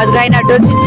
అదిగా అయినట్టు వచ్చింది.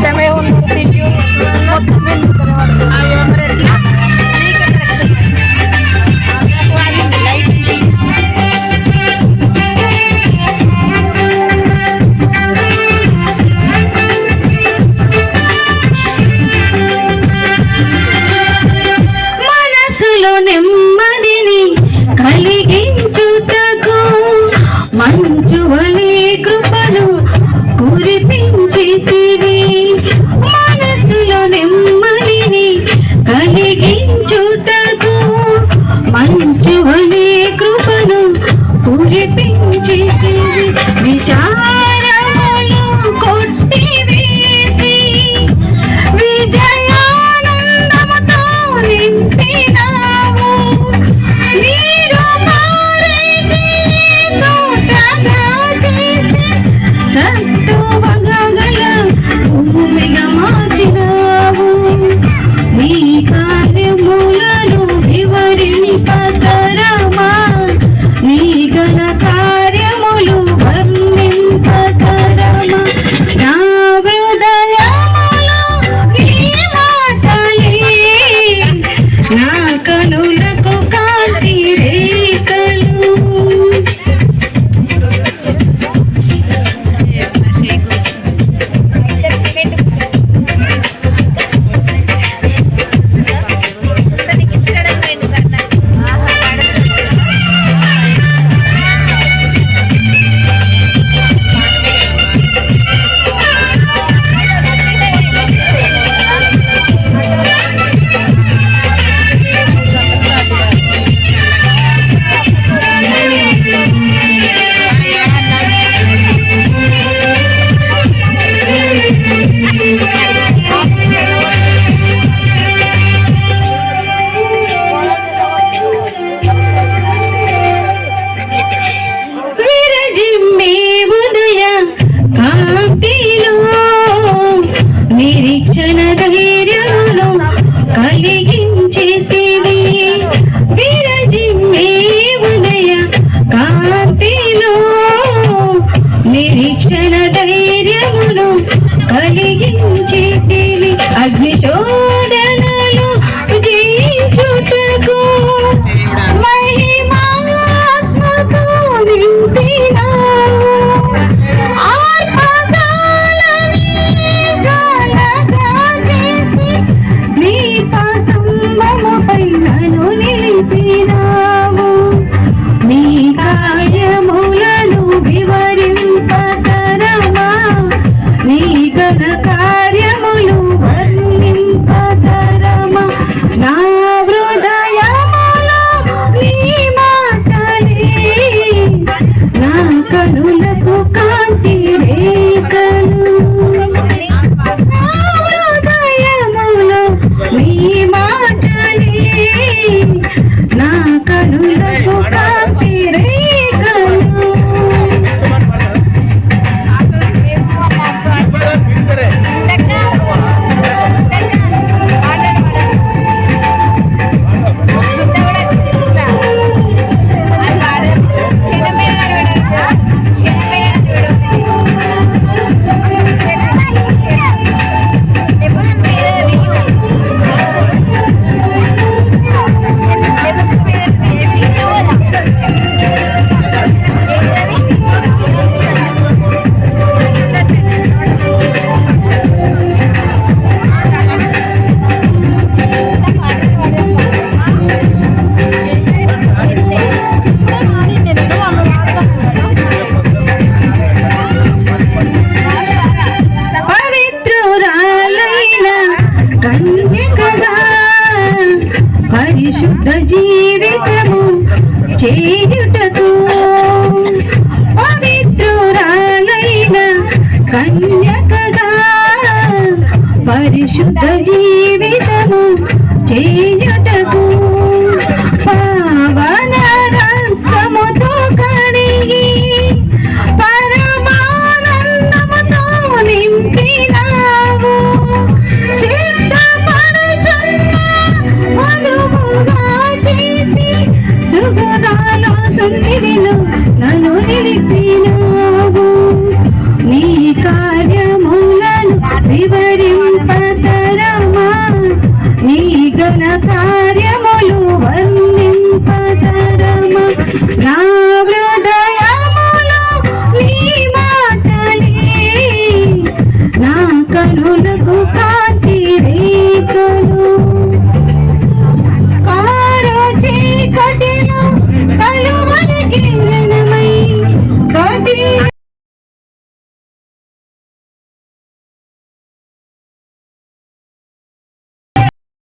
Xem em. చేయుటకు పవిత్రురాలైన కన్యకగా పరిశుద్ధ జీవ నాలో సన్నిధిలో నన్ను నిలిపినావు. నీ కార్యములను వివరింపతరమా నీ గణ కార్యములు వర్ణ